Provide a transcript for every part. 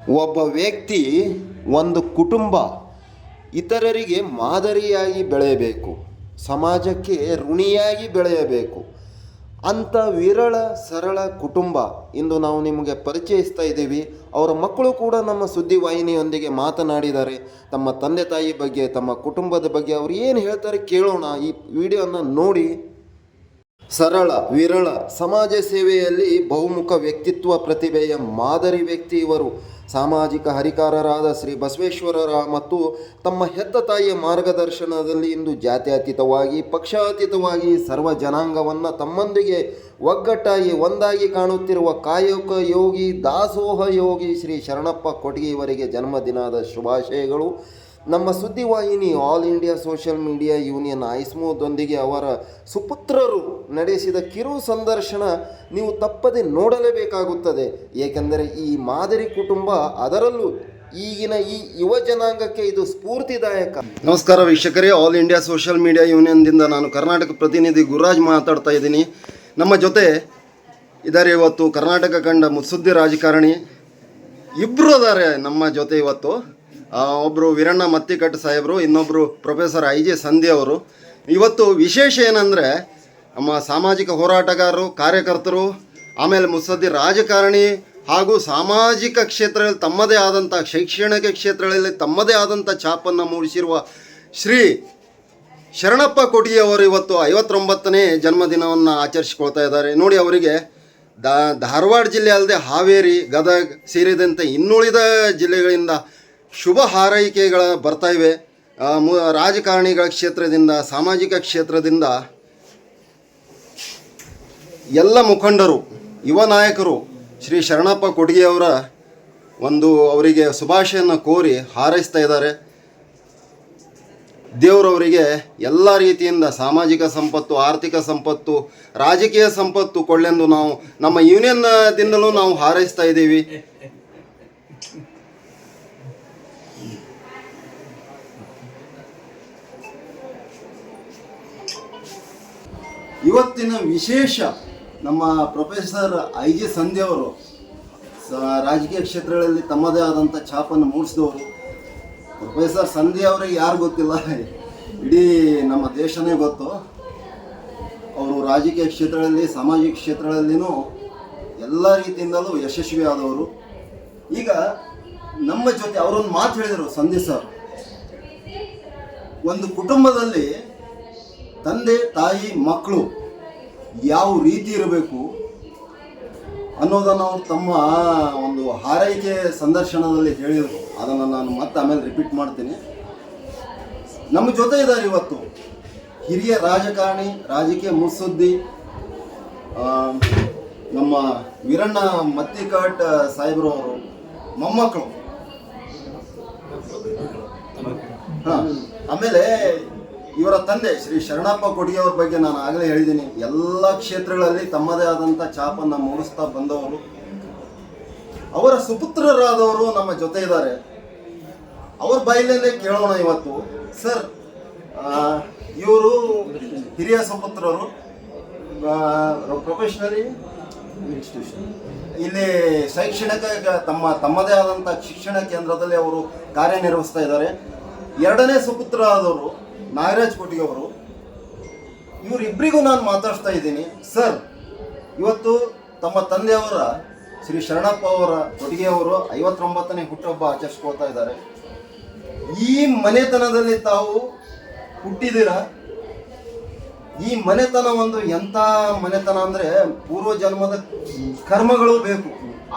ಒಬ್ಬ ವ್ಯಕ್ತಿ ಒಂದು ಕುಟುಂಬ ಇತರರಿಗೆ ಮಾದರಿಯಾಗಿ ಬೆಳೆಯಬೇಕು, ಸಮಾಜಕ್ಕೆ ಋಣಿಯಾಗಿ ಬೆಳೆಯಬೇಕು. ಅಂಥ ವಿರಳ, ಸರಳ ಕುಟುಂಬ ಇಂದು ನಾವು ನಿಮಗೆ ಪರಿಚಯಿಸ್ತಾ ಇದ್ದೀವಿ. ಅವರ ಮಕ್ಕಳು ಕೂಡ ನಮ್ಮ ಸುದ್ದಿವಾಹಿನಿಯೊಂದಿಗೆ ಮಾತನಾಡಿದ್ದಾರೆ. ತಮ್ಮ ತಂದೆ ತಾಯಿ ಬಗ್ಗೆ, ತಮ್ಮ ಕುಟುಂಬದ ಬಗ್ಗೆ ಅವರು ಏನು ಹೇಳ್ತಾರೆ ಕೇಳೋಣ. ಈ ವಿಡಿಯೋನ ನೋಡಿ ಸರಳ, ವಿರಳ ಸಮಾಜ ಸೇವೆಯಲ್ಲಿ ಬಹುಮುಖ ವ್ಯಕ್ತಿತ್ವ ಪ್ರತಿಭೆಯ ಮಾದರಿ ವ್ಯಕ್ತಿ ಇವರು. ಸಾಮಾಜಿಕ ಹರಿಕಾರರಾದ ಶ್ರೀ ಬಸವೇಶ್ವರರ ಮತ್ತು ತಮ್ಮ ಹೆತ್ತ ತಾಯಿಯ ಮಾರ್ಗದರ್ಶನದಲ್ಲಿ ಇಂದು ಜಾತ್ಯತೀತವಾಗಿ, ಪಕ್ಷಾತೀತವಾಗಿ ಸರ್ವ ಜನಾಂಗವನ್ನು ತಮ್ಮೊಂದಿಗೆ ಒಗ್ಗಟ್ಟಾಗಿ, ಒಂದಾಗಿ ಕಾಣುತ್ತಿರುವ ಕಾಯಕ ಯೋಗಿ, ದಾಸೋಹ ಯೋಗಿ ಶ್ರೀ ಶರಣಪ್ಪ ಕೊಟ್ಗಿ ಜನ್ಮದಿನದ ಶುಭಾಶಯಗಳು. ನಮ್ಮ ಸುದ್ದಿವಾಹಿನಿ all India social media union ಐಸ್ಮೋದೊಂದಿಗೆ ಅವರ ಸುಪುತ್ರರು ನಡೆಸಿದ ಕಿರು ಸಂದರ್ಶನ ನೀವು ತಪ್ಪದೆ ನೋಡಲೇಬೇಕಾಗುತ್ತದೆ. ಏಕೆಂದರೆ ಈ ಮಾದರಿ ಕುಟುಂಬ ಅದರಲ್ಲೂ ಈಗಿನ ಈ ಯುವ ಜನಾಂಗಕ್ಕೆ ಇದು ಸ್ಫೂರ್ತಿದಾಯಕ. ನಮಸ್ಕಾರ ವೀಕ್ಷಕರೇ ಆಲ್ ಇಂಡಿಯಾ ಸೋಷಿಯಲ್ ಮೀಡಿಯಾ ಯೂನಿಯನ್ದಿಂದ ನಾನು ಕರ್ನಾಟಕ ಪ್ರತಿನಿಧಿ ಗುರುರಾಜ್ ಮಾತಾಡ್ತಾ ಇದ್ದೀನಿ. ನಮ್ಮ ಜೊತೆ ಇದ್ದಾರೆ ಇವತ್ತು ಕರ್ನಾಟಕ ಕಂಡ ಮುತ್ಸುದ್ದಿ ರಾಜಕಾರಣಿ. ಇಬ್ಬರು ಅದಾರೆ ನಮ್ಮ ಜೊತೆ ಇವತ್ತು. ಆ, ಒಬ್ರು ವೀರಣ್ಣ ಮತ್ತಿಕಟ್ಟು ಸಾಹೇಬರು ಇನ್ನೊಬ್ಬರು ಪ್ರೊಫೆಸರ್ ಐ ಜೆ ಸಂಧಿ ಅವರು. ಇವತ್ತು ವಿಶೇಷ ಏನಂದರೆ ನಮ್ಮ ಸಾಮಾಜಿಕ ಹೋರಾಟಗಾರರು ಕಾರ್ಯಕರ್ತರು ಆಮೇಲೆ ಮುತ್ಸದ್ದಿ ರಾಜಕಾರಣಿ ಹಾಗೂ ಸಾಮಾಜಿಕ ಕ್ಷೇತ್ರದಲ್ಲಿ ತಮ್ಮದೇ ಆದಂಥ ಶೈಕ್ಷಣಿಕ ಕ್ಷೇತ್ರಗಳಲ್ಲಿ ತಮ್ಮದೇ ಆದಂಥ ಛಾಪನ್ನು ಮೂಡಿಸಿರುವ ಶ್ರೀ ಶರಣಪ್ಪ ಕೊಟಿಯವರು ಇವತ್ತು ಐವತ್ತೊಂಬತ್ತನೇ ಜನ್ಮದಿನವನ್ನು ಆಚರಿಸಿಕೊಳ್ತಾ ಇದ್ದಾರೆ. ನೋಡಿ ಅವರಿಗೆ ಧಾರವಾಡ ಜಿಲ್ಲೆ ಅಲ್ಲದೆ ಹಾವೇರಿ ಗದಗ ಸೇರಿದಂತೆ ಇನ್ನುಳಿದ ಜಿಲ್ಲೆಗಳಿಂದ ಶುಭ ಹಾರೈಕೆಗಳು ಬರ್ತಾ ಇವೆ. ರಾಜಕಾರಣಿಗಳ ಕ್ಷೇತ್ರದಿಂದ, ಸಾಮಾಜಿಕ ಕ್ಷೇತ್ರದಿಂದ ಎಲ್ಲ ಮುಖಂಡರು, ಯುವ ನಾಯಕರು, ಶ್ರೀ ಶರಣಪ್ಪ ಕೊಡಿಗೆಯವರ ಒಂದು ಅವರಿಗೆ ಶುಭಾಶಯನ್ನು ಕೋರಿ ಹಾರೈಸ್ತಾ ಇದ್ದಾರೆ. ದೇವರವರಿಗೆ ಎಲ್ಲ ರೀತಿಯಿಂದ ಸಾಮಾಜಿಕ ಸಂಪತ್ತು, ಆರ್ಥಿಕ ಸಂಪತ್ತು, ರಾಜಕೀಯ ಸಂಪತ್ತು ಕೊಳ್ಳೆಂದು ನಾವು ನಮ್ಮ ಯೂನಿಯನ್ದಿಂದಲೂ ನಾವು ಹಾರೈಸ್ತಾ ಇದ್ದೀವಿ. ಇವತ್ತಿನ ವಿಶೇಷ ನಮ್ಮ ಪ್ರೊಫೆಸರ್ ಐ ಜಿ ಸಂಧ್ಯವರು ರಾಜಕೀಯ ಕ್ಷೇತ್ರಗಳಲ್ಲಿ ತಮ್ಮದೇ ಆದಂಥ ಛಾಪನ್ನು ಮೂಡಿಸಿದವರು. ಪ್ರೊಫೆಸರ್ ಸಂಧಿ ಅವರಿಗೆ ಯಾರು ಗೊತ್ತಿಲ್ಲ, ಇಡೀ ನಮ್ಮ ದೇಶನೇ ಗೊತ್ತು. ಅವರು ರಾಜಕೀಯ ಕ್ಷೇತ್ರಗಳಲ್ಲಿ, ಸಾಮಾಜಿಕ ಕ್ಷೇತ್ರಗಳಲ್ಲಿನೂ ಎಲ್ಲ ರೀತಿಯಿಂದಲೂ ಯಶಸ್ವಿ ಆದವರು ಈಗ ನಮ್ಮ ಜೊತೆ ಅವರೊಂದು ಮಾತು ಹೇಳಿದರು ಸಂಧಿ ಸರ್. ಒಂದು ಕುಟುಂಬದಲ್ಲಿ ತಂದೆ, ತಾಯಿ, ಮಕ್ಕಳು ಯಾವ ರೀತಿ ಇರಬೇಕು ಅನ್ನೋದನ್ನು ಅವರು ತಮ್ಮ ಒಂದು ಹಾರೈಕೆ ಸಂದರ್ಶನದಲ್ಲಿ ಹೇಳಿದರು. ಅದನ್ನು ನಾನು ಮತ್ತೆ ಆಮೇಲೆ ರಿಪೀಟ್ ಮಾಡ್ತೀನಿ. ನಮ್ಮ ಜೊತೆ ಇದ್ದಾರೆ ಇವತ್ತು ಹಿರಿಯ ರಾಜಕಾರಣಿ, ರಾಜಕೀಯ ಮುಸುದ್ದಿ ನಮ್ಮ ವೀರಣ್ಣ ಮತ್ತಿಕಾಟ್ ಸಾಹೇಬ್ರು ಅವರು, ಮೊಮ್ಮಕ್ಕಳು. ಹಾಂ, ಆಮೇಲೆ ಇವರ ತಂದೆ ಶ್ರೀ ಶರಣಪ್ಪ ಕೊಡಿಯವ್ರ ಬಗ್ಗೆ ನಾನು ಆಗಲೇ ಹೇಳಿದ್ದೀನಿ. ಎಲ್ಲ ಕ್ಷೇತ್ರಗಳಲ್ಲಿ ತಮ್ಮದೇ ಆದಂಥ ಛಾಪನ್ನು ಮೂಡಿಸ್ತಾ ಬಂದವರು. ಅವರ ಸುಪುತ್ರರಾದವರು ನಮ್ಮ ಜೊತೆ ಇದ್ದಾರೆ. ಅವ್ರ ಬಾಯಿಲಲ್ಲೇ ಕೇಳೋಣ ಇವತ್ತು. ಸರ್ ಇವರು ಹಿರಿಯ ಸುಪುತ್ರರು ಪ್ರೊಫೆಷನಲಿ ಇನ್ಸ್ಟಿಟ್ಯೂಷನ್ ಇಲ್ಲಿ ಶೈಕ್ಷಣಿಕ ತಮ್ಮ ತಮ್ಮದೇ ಆದಂಥ ಶಿಕ್ಷಣ ಕೇಂದ್ರದಲ್ಲಿ ಅವರು ಕಾರ್ಯನಿರ್ವಹಿಸ್ತಾ ಇದ್ದಾರೆ. ಎರಡನೇ ಸುಪುತ್ರ ಆದವರು ನಾಗರಾಜ್ ಕೊಟ್ಟಿಗೆ ಅವರು ಇವರಿಬ್ಬರಿಗೂ ನಾನು ಮಾತಾಡ್ತಾ ಇದ್ದೀನಿ. ಸರ್, ಇವತ್ತು ತಮ್ಮ ತಂದೆಯವರ ಶ್ರೀ ಶರಣಪ್ಪ ಅವರ ಕೊಡುಗೆಯವರು ಐವತ್ತೊಂಬತ್ತನೇ ಹುಟ್ಟುಹಬ್ಬ ಆಚರಿಸ್ಕೊಳ್ತಾ ಇದ್ದಾರೆ. ಈ ಮನೆತನದಲ್ಲಿ ತಾವು ಹುಟ್ಟಿದಿರ ಈ ಮನೆತನ ಒಂದು ಎಂಥ ಮನೆತನ ಅಂದರೆ ಪೂರ್ವ ಜನ್ಮದ ಕರ್ಮಗಳು ಬೇಕು.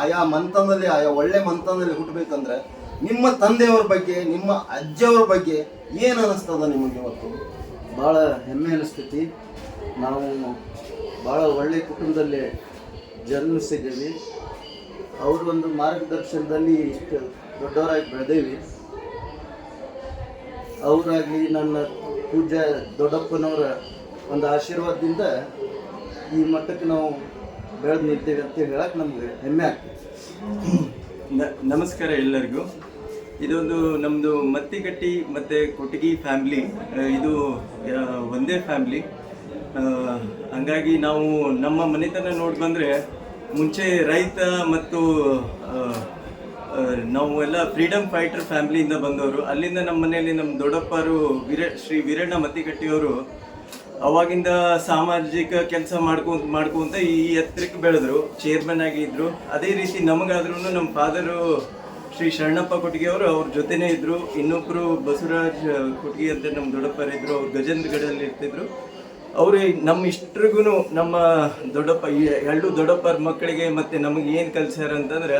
ಆಯಾ ಮಂತನದಲ್ಲಿ, ಆಯಾ ಒಳ್ಳೆ ಮಂತನದಲ್ಲಿ ಹುಟ್ಟಬೇಕಂದ್ರೆ ನಿಮ್ಮ ತಂದೆಯವ್ರ ಬಗ್ಗೆ ನಿಮ್ಮ ಅಜ್ಜಿಯವ್ರ ಬಗ್ಗೆ ಏನು ಅನ್ನಿಸ್ತದ ನಿಮಗೆ ಇವತ್ತು? ಭಾಳ ಹೆಮ್ಮೆ ಅನಿಸ್ತೈತಿ. ನಾವು ಭಾಳ ಒಳ್ಳೆಯ ಕುಟುಂಬದಲ್ಲಿ ಜನ್ಮಿಸಿದ್ದೀವಿ. ಅವ್ರ ಒಂದು ಮಾರ್ಗದರ್ಶನದಲ್ಲಿ ಇಷ್ಟು ದೊಡ್ಡವರಾಗಿ ಬೆಳೆದೇವಿ. ಅವರಾಗಿ ನನ್ನ ಪೂಜಾ ದೊಡ್ಡಪ್ಪನವರ ಒಂದು ಆಶೀರ್ವಾದದಿಂದ ಈ ಮಟ್ಟಕ್ಕೆ ನಾವು ಬೆಳೆದು ನಿಂತೀವಿ ಅಂತ ಹೇಳಕ್ಕೆ ನಮಗೆ ಹೆಮ್ಮೆ ಆಗ್ತದೆ ನ- ನಮಸ್ಕಾರ ಎಲ್ಲರಿಗೂ. ಇದೊಂದು ನಮ್ಮದು ಮತ್ತಿಗಟ್ಟಿ ಮತ್ತು ಕೊಟಗಿ ಫ್ಯಾಮಿಲಿ ಇದು ಒಂದೇ ಫ್ಯಾಮಿಲಿ ಹಂಗಾಗಿ ನಾವು ನಮ್ಮ ಮನೆತನ ನೋಡಿ ಬಂದರೆ ಮುಂಚೆ ರೈತ ಮತ್ತು ನಾವು ಎಲ್ಲ ಫ್ರೀಡಮ್ ಫೈಟರ್ ಫ್ಯಾಮಿಲಿಯಿಂದ ಬಂದವರು. ಅಲ್ಲಿಂದ ನಮ್ಮ ಮನೆಯಲ್ಲಿ ನಮ್ಮ ದೊಡ್ಡಪ್ಪರು ವೀರ, ಶ್ರೀ ವೀರಣ್ಣ ಮತ್ತಿಗಟ್ಟಿಯವರು ಅವಾಗಿಂದ ಸಾಮಾಜಿಕ ಕೆಲಸ ಮಾಡ್ಕೊಂತ ಮಾಡ್ಕೊಂತ ಈ ಎತ್ತರಕ್ಕೆ ಬೆಳೆದ್ರು. ಚೇರ್ಮನ್ ಆಗಿದ್ರು. ಅದೇ ರೀತಿ ನಮಗಾದ್ರೂ ನಮ್ಮ ಫಾದರು ಶ್ರೀ ಶರಣಪ್ಪ ಕೊಟ್ಟಿಗೆ ಅವರು ಅವ್ರ ಜೊತೆನೇ ಇದ್ರು. ಇನ್ನೊಬ್ರು ಬಸವರಾಜ್ ಕೊಟ್ಟಿಗೆ ಅಂತ ನಮ್ಮ ದೊಡ್ಡಪ್ಪರ ಇದ್ರು. ಅವ್ರು ಗಜೇಂದ್ರಗಢಲ್ಲಿ ಇರ್ತಿದ್ರು. ಅವರು ನಮ್ಮ ಇಷ್ಟ್ರಿಗೂ ನಮ್ಮ ದೊಡ್ಡಪ್ಪ ಎರಡು ದೊಡ್ಡಪ್ಪರ ಮಕ್ಕಳಿಗೆ ಮತ್ತೆ ನಮಗೆ ಏನು ಕಲಿಸ್ಯಾರ ಅಂತಂದ್ರೆ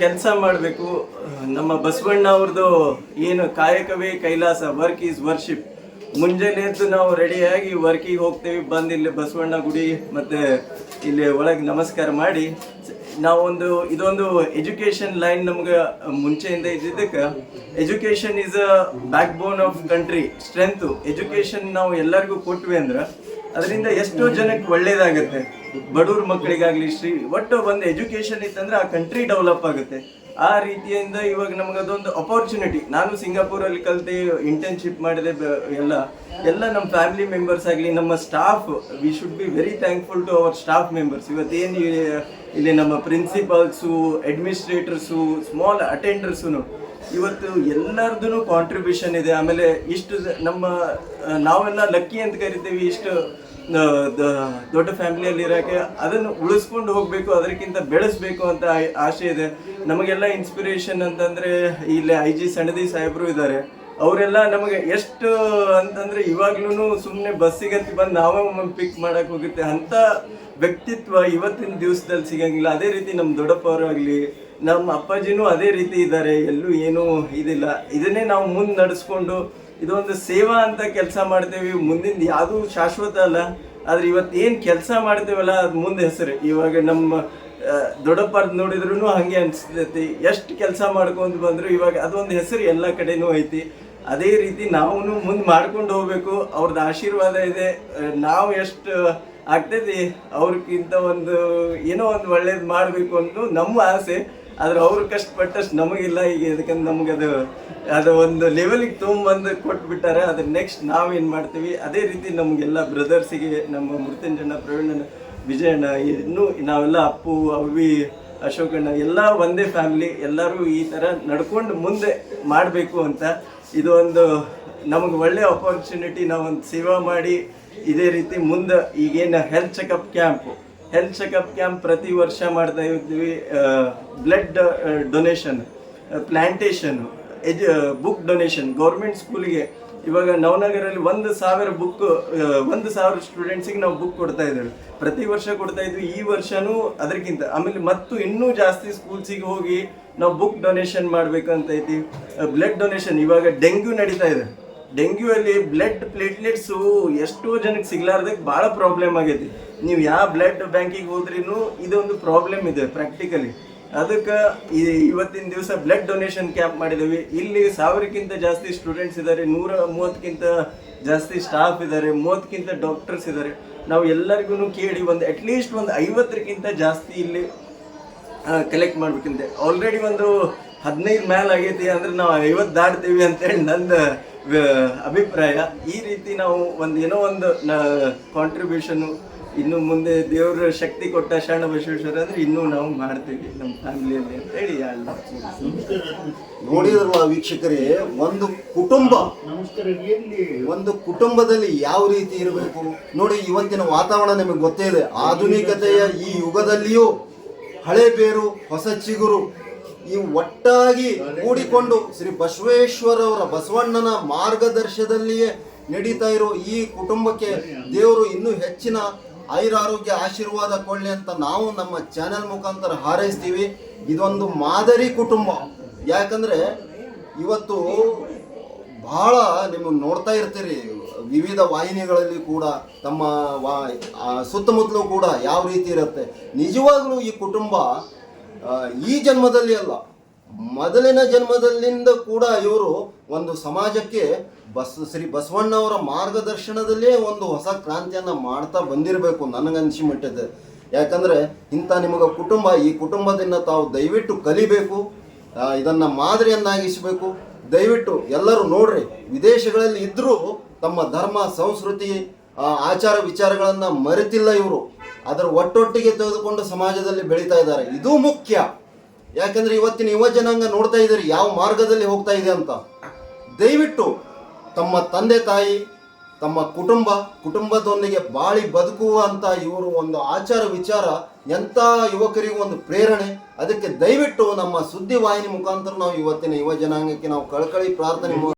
ಕೆಲಸ ಮಾಡಬೇಕು. ನಮ್ಮ ಬಸವಣ್ಣ ಅವ್ರದ್ದು ಏನು ಕಾಯಕವೇ ಕೈಲಾಸ ವರ್ಕ್ ಈಸ್ ವರ್ಷಿಪ್ ಮುಂಜಾನೆ ಎದ್ದು ನಾವು ರೆಡಿಯಾಗಿ ವರ್ಕಿಗೆ ಹೋಗ್ತೇವೆ. ಬಂದು ಇಲ್ಲಿ ಬಸವಣ್ಣ ಗುಡಿ ಮತ್ತು ಇಲ್ಲಿ ಒಳಗೆ ನಮಸ್ಕಾರ ಮಾಡಿ. ನಾವೊಂದು, ಇದೊಂದು ಎಜುಕೇಷನ್ ಲೈನ್ ನಮ್ಗೆ ಮುಂಚೆಯಿಂದ ಇದ್ದಿದ್ದಕ್ಕೆ. Education is a backbone of country strength education ನಾವು ಎಲ್ಲರಿಗೂ ಕೊಟ್ವಿ ಅಂದ್ರೆ ಅದರಿಂದ ಎಷ್ಟೋ ಜನಕ್ಕೆ ಒಳ್ಳೇದಾಗುತ್ತೆ. ಬಡವ್ರ ಮಕ್ಕಳಿಗಾಗ್ಲಿ ಶ್ರೀ, ಒಟ್ಟು ಒಂದು ಎಜುಕೇಷನ್ ಇತ್ತಂದ್ರೆ ಆ ಕಂಟ್ರಿ ಡೆವಲಪ್ ಆಗುತ್ತೆ. ಆ ರೀತಿಯಿಂದ ಇವಾಗ ನಮ್ಗೆ ಅದೊಂದು ಅಪರ್ಚುನಿಟಿ ನಾನು ಸಿಂಗಾಪುರಲ್ಲಿ ಕಲಿತೆ ಇಂಟರ್ನ್ಶಿಪ್ ಮಾಡಿದೆ ಎಲ್ಲ. ಎಲ್ಲ ನಮ್ಮ ಫ್ಯಾಮಿಲಿ ಮೆಂಬರ್ಸ್ ಆಗಲಿ, ನಮ್ಮ staff we should be very thankful to our staff members ಇವತ್ತೇನು ಇಲ್ಲಿ ನಮ್ಮ ಪ್ರಿನ್ಸಿಪಾಲ್ಸು ಅಡ್ಮಿನಿಸ್ಟ್ರೇಟರ್ಸು ಸ್ಮಾಲ್ ಅಟೆಂಡರ್ಸು ಇವತ್ತು ಎಲ್ಲರದ್ದು ಕಾಂಟ್ರಿಬ್ಯೂಷನ್ ಇದೆ. ಆಮೇಲೆ ಇಷ್ಟು ನಮ್ಮ, ನಾವೆಲ್ಲ ಲಕ್ಕಿ ಅಂತ ಕರಿತೀವಿ, ಇಷ್ಟು ದೊಡ್ಡ ಫ್ಯಾಮಿಲಿಯಲ್ಲಿ ಇರೋಕ್ಕೆ ಅದನ್ನು ಉಳಿಸ್ಕೊಂಡು ಹೋಗಬೇಕು, ಅದಕ್ಕಿಂತ ಬೆಳೆಸಬೇಕು ಅಂತ ಆಸೆ ಇದೆ. ನಮಗೆಲ್ಲ ಇನ್ಸ್ಪಿರೇಷನ್ ಅಂತಂದರೆ ಇಲ್ಲಿ ಐ ಜಿ ಸಣದಿ ಸಾಹೇಬರು ಇದ್ದಾರೆ. ಅವರೆಲ್ಲ ನಮಗೆ ಎಷ್ಟು ಅಂತಂದರೆ ಇವಾಗ್ಲೂ ಸುಮ್ಮನೆ ಬಸ್ಸಿಗಂತ ಬಂದು ನಾವೇ ಒಮ್ಮೆ ಪಿಕ್ ಮಾಡೋಕೆ ಹೋಗುತ್ತೆ. ಅಂತ ವ್ಯಕ್ತಿತ್ವ ಇವತ್ತಿನ ದಿವಸದಲ್ಲಿ ಸಿಗಂಗಿಲ್ಲ. ಅದೇ ರೀತಿ ನಮ್ಮ ದೊಡ್ಡಪ್ಪ ಆಗಲಿ, ನಮ್ಮ ಅಪ್ಪಾಜಿನೂ ಅದೇ ರೀತಿ ಇದ್ದಾರೆ. ಎಲ್ಲೂ ಏನೂ ಇದಿಲ್ಲ. ಇದನ್ನೇ ನಾವು ಮುಂದೆ ನಡೆಸ್ಕೊಂಡು ಇದೊಂದು ಸೇವಾ ಅಂತ ಕೆಲಸ ಮಾಡ್ತೇವೆ. ಮುಂದಿನ ಯಾವುದು ಶಾಶ್ವತ ಅಲ್ಲ. ಆದ್ರೆ ಇವತ್ತು ಏನು ಕೆಲಸ ಮಾಡ್ತೇವಲ್ಲ, ಅದು ಮುಂದೆ ಹೆಸರು. ಇವಾಗ ನಮ್ಮ ದೊಡ್ಡಪ್ಪ ನೋಡಿದ್ರು ಹಂಗೆ ಅನಿಸ್ತೈತಿ ಎಷ್ಟು ಕೆಲಸ ಮಾಡ್ಕೊಂಡು ಬಂದ್ರು ಇವಾಗ ಅದೊಂದು ಹೆಸರು ಎಲ್ಲ ಕಡೆನೂ ಐತಿ. ಅದೇ ರೀತಿ ನಾವು ಮುಂದೆ ಮಾಡ್ಕೊಂಡು ಹೋಗ್ಬೇಕು. ಅವ್ರದ್ದು ಆಶೀರ್ವಾದ ಇದೆ. ನಾವು ಎಷ್ಟು ಆಗ್ತೈತಿ ಅವ್ರಿಗಿಂತ ಒಂದು, ಏನೋ ಒಂದು ಒಳ್ಳೇದು ಮಾಡಬೇಕು ಅಂತ ನಮ್ಮ ಆಸೆ. ಆದ್ರೆ ಅವ್ರು ಕಷ್ಟಪಟ್ಟಷ್ಟು ನಮಗಿಲ್ಲ, ಈಗ ಅದಕ್ಕೆ ನಮ್ಗೆ ಅದು ಅದು ಒಂದು ಲೆವೆಲಿಗೆ ತೊಗೊಂಬಂದು ಕೊಟ್ಬಿಟ್ಟಾರೆ ಅದ್ರ ನೆಕ್ಸ್ಟ್ ನಾವೇನು ಮಾಡ್ತೀವಿ? ಅದೇ ರೀತಿ ನಮಗೆಲ್ಲ ಬ್ರದರ್ಸಿಗೆ ನಮ್ಮ ಮೃತ್ಯುಂಜಣ್ಣ ಪ್ರವೀಣನ, ವಿಜಯಣ್ಣ, ಇನ್ನೂ ನಾವೆಲ್ಲ ಅಪ್ಪು, ಅವಿ, ಅಶೋಕಣ್ಣ, ಎಲ್ಲ ಒಂದೇ ಫ್ಯಾಮಿಲಿ ಎಲ್ಲರೂ ಈ ಥರ ನಡ್ಕೊಂಡು ಮುಂದೆ ಮಾಡಬೇಕು ಅಂತ ಇದು ಒಂದು ನಮಗೆ ಒಳ್ಳೆ ಅಪರ್ಚುನಿಟಿ ನಾವೊಂದು ಸೇವಾ ಮಾಡಿ, ಇದೇ ರೀತಿ ಮುಂದೆ ಈಗೇನು health checkup camp health checkup camp ಪ್ರತಿ ವರ್ಷ ಮಾಡ್ತಾ ಇದ್ದೀವಿ ಬ್ಲಡ್ ಡೊನೇಷನ್ ಪ್ಲ್ಯಾಂಟೇಷನ್ ಎಜು ಬುಕ್ ಡೊನೇಷನ್ ಗೌರ್ಮೆಂಟ್ ಸ್ಕೂಲಿಗೆ ಇವಾಗ ನವನಗರಲ್ಲಿ ಒಂದು ಸಾವಿರ ಬುಕ್ ಒಂದು ಸಾವಿರ ಸ್ಟೂಡೆಂಟ್ಸಿಗೆ ನಾವು ಬುಕ್ ಕೊಡ್ತಾ ಇದ್ದೇವೆ. ಪ್ರತಿ ವರ್ಷ ಕೊಡ್ತಾ ಇದ್ವಿ. ಈ ವರ್ಷವೂ ಅದಕ್ಕಿಂತ, ಆಮೇಲೆ ಮತ್ತು ಇನ್ನೂ ಜಾಸ್ತಿ ಸ್ಕೂಲ್ಸಿಗೆ ಹೋಗಿ ನಾವು ಬುಕ್ ಡೊನೇಷನ್ ಮಾಡಬೇಕಂತ ಐತಿ ಬ್ಲಡ್ ಡೊನೇಷನ್ ಇವಾಗ ಡೆಂಗ್ಯೂ ನಡೀತಾ ಇದೆ. ಡೆಂಗ್ಯೂ ಅಲ್ಲಿ ಬ್ಲಡ್ ಪ್ಲೇಟ್ಲೆಟ್ಸು ಎಷ್ಟೋ ಜನಕ್ಕೆ ಸಿಗ್ಲಾರ್ದಕ್ಕೆ ಭಾಳ ಪ್ರಾಬ್ಲಮ್ ಆಗೈತಿ. ನೀವು ಯಾವ ಬ್ಲಡ್ ಬ್ಯಾಂಕಿಗೆ ಹೋದ್ರೂ ಇದೊಂದು ಪ್ರಾಬ್ಲಮ್ ಇದೆ ಪ್ರಾಕ್ಟಿಕಲಿ ಅದಕ್ಕೆ ಇವತ್ತಿನ ದಿವಸ ಬ್ಲಡ್ ಡೊನೇಷನ್ ಕ್ಯಾಂಪ್ ಮಾಡಿದ್ದೀವಿ ಇಲ್ಲಿ ಸಾವಿರಕ್ಕಿಂತ ಜಾಸ್ತಿ ಸ್ಟೂಡೆಂಟ್ಸ್ ಇದ್ದಾರೆ ನೂರ ಮೂವತ್ತಕ್ಕಿಂತ ಜಾಸ್ತಿ ಸ್ಟಾಫ್ ಇದ್ದಾರೆ ಮೂವತ್ತಕ್ಕಿಂತ ಡಾಕ್ಟರ್ಸ್ ಇದ್ದಾರೆ ನಾವು ಎಲ್ಲರಿಗೂ ಕೇಳಿ ಒಂದು ಅಟ್ಲೀಸ್ಟ್ ಒಂದು ಐವತ್ತಕ್ಕಿಂತ ಜಾಸ್ತಿ ಇಲ್ಲಿ ಕಲೆಕ್ಟ್ ಮಾಡ್ಬೇಕಂತೆ ಆಲ್ರೆಡಿ ಒಂದು ಹದಿನೈದು ಮ್ಯಾಲ್ ಆಗೈತಿ ಅಂದ್ರೆ ನಾವು ಐವತ್ತು ದಾಡ್ತೀವಿ ಅಂತೇಳಿ ನಂದು ಅಭಿಪ್ರಾಯ. ಈ ರೀತಿ ನಾವು ಒಂದು ಏನೋ ಒಂದು ಕಾಂಟ್ರಿಬ್ಯೂಷನು ಇನ್ನು ಮುಂದೆ ದೇವರ ಶಕ್ತಿ ಕೊಟ್ಟ ಶರಣ ಬಸವೇಶ್ವರ ಅಂದ್ರೆ ಇನ್ನೂ ನಾವು ಮಾಡ್ತೀವಿ ನಮ್ಮ ಫ್ಯಾಮಿಲಿಯಲ್ಲಿ ಅಂತೇಳಿ ಅಲ್ಲ ನೋಡಿದ್ರಲ್ಲ ವೀಕ್ಷಕರೇ, ಒಂದು ಕುಟುಂಬ, ಒಂದು ಕುಟುಂಬದಲ್ಲಿ ಯಾವ ರೀತಿ ಇರಬೇಕು? ನೋಡಿ, ಇವತ್ತಿನ ವಾತಾವರಣ ನಿಮಗೆ ಗೊತ್ತೇ ಇದೆ. ಆಧುನಿಕತೆಯ ಈ ಯುಗದಲ್ಲಿಯೂ ಹಳೆ ಬೇರು, ಹೊಸ ಚಿಗುರು ಈ ಒಟ್ಟಾಗಿ ಕೂಡಿಕೊಂಡು ಶ್ರೀ ಬಸವೇಶ್ವರವರ ಬಸವಣ್ಣನ ಮಾರ್ಗದರ್ಶನದಲ್ಲಿಯೇ ನಡೀತಾ ಇರೋ ಈ ಕುಟುಂಬಕ್ಕೆ ದೇವರು ಇನ್ನೂ ಹೆಚ್ಚಿನ ಆಯುರಾರೋಗ್ಯ ಆಶೀರ್ವಾದ ಕೊಳ್ಳಿ ಅಂತ ನಾವು ನಮ್ಮ ಚಾನೆಲ್ ಮುಖಾಂತರ ಹಾರೈಸ್ತೀವಿ. ಇದೊಂದು ಮಾದರಿ ಕುಟುಂಬ. ಯಾಕಂದ್ರೆ ಇವತ್ತು ಬಹಳ ನೀವು ನೋಡ್ತಾ ಇರ್ತೀರಿ, ವಿವಿಧ ವಾಹಿನಿಗಳಲ್ಲಿ ಕೂಡ, ತಮ್ಮ ವಾ ಸುತ್ತಮುತ್ತಲೂ ಕೂಡ ಯಾವ ರೀತಿ ಇರುತ್ತೆ. ನಿಜವಾಗ್ಲೂ ಈ ಕುಟುಂಬ ಈ ಜನ್ಮದಲ್ಲಿ ಅಲ್ಲ, ಮೊದಲಿನ ಜನ್ಮದಲ್ಲಿಂದ ಕೂಡ ಇವರು ಒಂದು ಸಮಾಜಕ್ಕೆ ಬಸ್ ಶ್ರೀ ಬಸವಣ್ಣವರ ಮಾರ್ಗದರ್ಶನದಲ್ಲೇ ಒಂದು ಹೊಸ ಕ್ರಾಂತಿಯನ್ನು ಮಾಡ್ತಾ ಬಂದಿರಬೇಕು ನನಗನ್ಸಿ ಮಟ್ಟದ ಯಾಕಂದ್ರೆ ಇಂಥ ನಿಮಗೆ ಕುಟುಂಬ, ಈ ಕುಟುಂಬದಿಂದ ತಾವು ದಯವಿಟ್ಟು ಕಲಿಬೇಕು ಇದನ್ನು ಇದನ್ನ ಮಾದರಿಯನ್ನಾಗಿಸಬೇಕು. ದಯವಿಟ್ಟು ಎಲ್ಲರೂ ನೋಡ್ರಿ, ವಿದೇಶಗಳಲ್ಲಿ ಇದ್ದರೂ ತಮ್ಮ ಧರ್ಮ, ಸಂಸ್ಕೃತಿ ಆಚಾರ ವಿಚಾರಗಳನ್ನ ಮರೆತಿಲ್ಲ ಇವರು. ಅದರ ಒಟ್ಟೊಟ್ಟಿಗೆ ತೆಗೆದುಕೊಂಡು ಸಮಾಜದಲ್ಲಿ ಬೆಳೀತಾ ಇದ್ದಾರೆ. ಇದು ಮುಖ್ಯ. ಯಾಕಂದ್ರೆ ಇವತ್ತಿನ ಯುವ ಜನಾಂಗ ನೋಡ್ತಾ ಇದ್ದೀರಿ, ಯಾವ ಮಾರ್ಗದಲ್ಲಿ ಹೋಗ್ತಾ ಇದೆ ಅಂತ. ದಯವಿಟ್ಟು ತಮ್ಮ ತಂದೆ ತಾಯಿ, ತಮ್ಮ ಕುಟುಂಬ, ಕುಟುಂಬದೊಂದಿಗೆ ಬಾಳಿ ಬದುಕುವಂಥ ಇವರು ಒಂದು ಆಚಾರ ವಿಚಾರ, ಎಂಥ ಯುವಕರಿಗೂ ಒಂದು ಪ್ರೇರಣೆ. ಅದಕ್ಕೆ ದಯವಿಟ್ಟು ನಮ್ಮ ಸುದ್ದಿ ವಾಹಿನಿ ಮುಖಾಂತರ ನಾವು ಇವತ್ತಿನ ಯುವ ಜನಾಂಗಕ್ಕೆ ನಾವು ಕಳಕಳಿ ಪ್ರಾರ್ಥನೆ